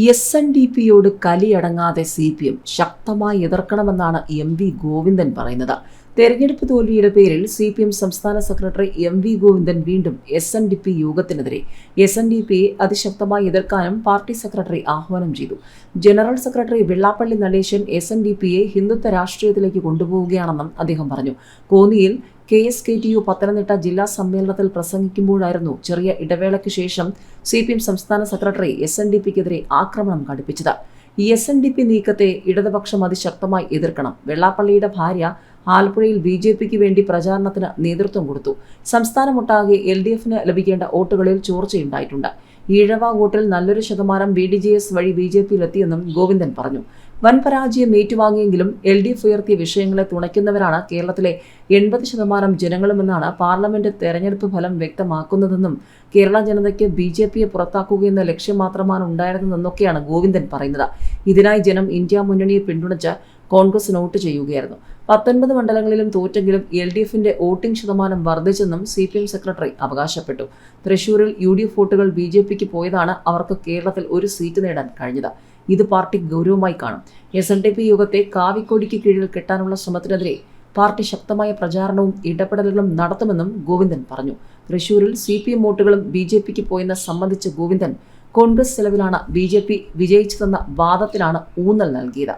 S N D പിയോട് കലിയടങ്ങാതെ C P M ശക്തമായി എതിർക്കണമെന്നാണ് എം വി ഗോവിന്ദൻ പറയുന്നത്. തെരഞ്ഞെടുപ്പ് തോൽവിയുടെ പേരിൽ സി പി എം സംസ്ഥാന സെക്രട്ടറി എം വി ഗോവിന്ദൻ വീണ്ടും എസ് എൻ ഡി പി യോഗത്തിനെതിരെ. എസ് എൻ ഡി പിയെ അതിശക്തമായി എതിർക്കാനും പാർട്ടി സെക്രട്ടറി ആഹ്വാനം ചെയ്തു. General secretary Vellappally Natesan S N D പിയെ ഹിന്ദുത്വ രാഷ്ട്രീയത്തിലേക്ക് കൊണ്ടുപോവുകയാണെന്നും അദ്ദേഹം പറഞ്ഞു. കോന്നിയിൽ K S K T U Pathanamthitta ജില്ലാ സമ്മേളനത്തിൽ പ്രസംഗിക്കുമ്പോഴായിരുന്നു ചെറിയ ഇടവേളയ്ക്ക് ശേഷം സി പി എം സംസ്ഥാന സെക്രട്ടറി എസ് എൻ ഡി പിക്കെതിരെ ആക്രമണം ഘടിപ്പിച്ചത് എസ് എൻ ഡി പി നീക്കത്തെ ഇടതുപക്ഷം അതിശക്തമായി എതിർക്കണം. വെള്ളാപ്പള്ളിയുടെ ഭാര്യ ആലപ്പുഴയിൽ ബി ജെ പിക്ക് വേണ്ടി പ്രചാരണത്തിന് നേതൃത്വം കൊടുത്തു. സംസ്ഥാനമൊട്ടാകെ എൽ ഡി എഫിന് ലഭിക്കേണ്ട വോട്ടുകളിൽ ചോർച്ചയുണ്ടായിട്ടുണ്ട്. ഈഴവ വോട്ടിൽ നല്ലൊരു ശതമാനം ബി ഡി ജെ എസ് വഴി ബി ജെ പിയിലെത്തിയെന്നും ഗോവിന്ദൻ പറഞ്ഞു. വൻ പരാജയം ഏറ്റുവാങ്ങിയെങ്കിലും എൽ ഡി എഫ് ഉയർത്തിയ വിഷയങ്ങളെ തുണയ്ക്കുന്നവരാണ് കേരളത്തിലെ എൺപത് ശതമാനം ജനങ്ങളുമെന്നാണ് പാർലമെന്റ് തെരഞ്ഞെടുപ്പ് ഫലം വ്യക്തമാക്കുന്നതെന്നും കേരള ജനതയ്ക്ക് ബി ജെ പിയെ പുറത്താക്കുകയെന്ന ലക്ഷ്യം മാത്രമാണ് ഉണ്ടായിരുന്നതെന്നൊക്കെയാണ് ഗോവിന്ദൻ പറയുന്നത്. ഇതിനായി ജനം ഇന്ത്യ മുന്നണിയെ പിന്തുണച്ച് കോൺഗ്രസ് നോട്ട് ചെയ്യുകയായിരുന്നു. പത്തൊൻപത് മണ്ഡലങ്ങളിലും തോറ്റെങ്കിലും എൽ ഡി എഫിന്റെ വോട്ടിംഗ് ശതമാനം വർദ്ധിച്ചെന്നും സി പി എം സെക്രട്ടറി അവകാശപ്പെട്ടു. തൃശൂരിൽ യു ഡി എഫ് വോട്ടുകൾ ബി ജെ പിക്ക് പോയതാണ് അവർക്ക് കേരളത്തിൽ ഒരു സീറ്റ് നേടാൻ കഴിഞ്ഞത്. ഇത് പാർട്ടി ഗൗരവമായി കാണും. എസ് എൻ ഡി പി യോഗത്തെ കാവിക്കൊടിക്ക് കീഴിൽ കെട്ടാനുള്ള ശ്രമത്തിനെതിരെ പാർട്ടി ശക്തമായ പ്രചാരണവും ഇടപെടലുകളും നടത്തുമെന്നും ഗോവിന്ദൻ പറഞ്ഞു. തൃശൂരിൽ സി പി എം വോട്ടുകളും ബി ജെ പിക്ക് പോയെന്ന് സംബന്ധിച്ച് ഗോവിന്ദൻ കോൺഗ്രസ് ചെലവിലാണ് ബി ജെ പി വിജയിച്ചതെന്ന വാദത്തിലാണ് ഊന്നൽ നൽകിയത്.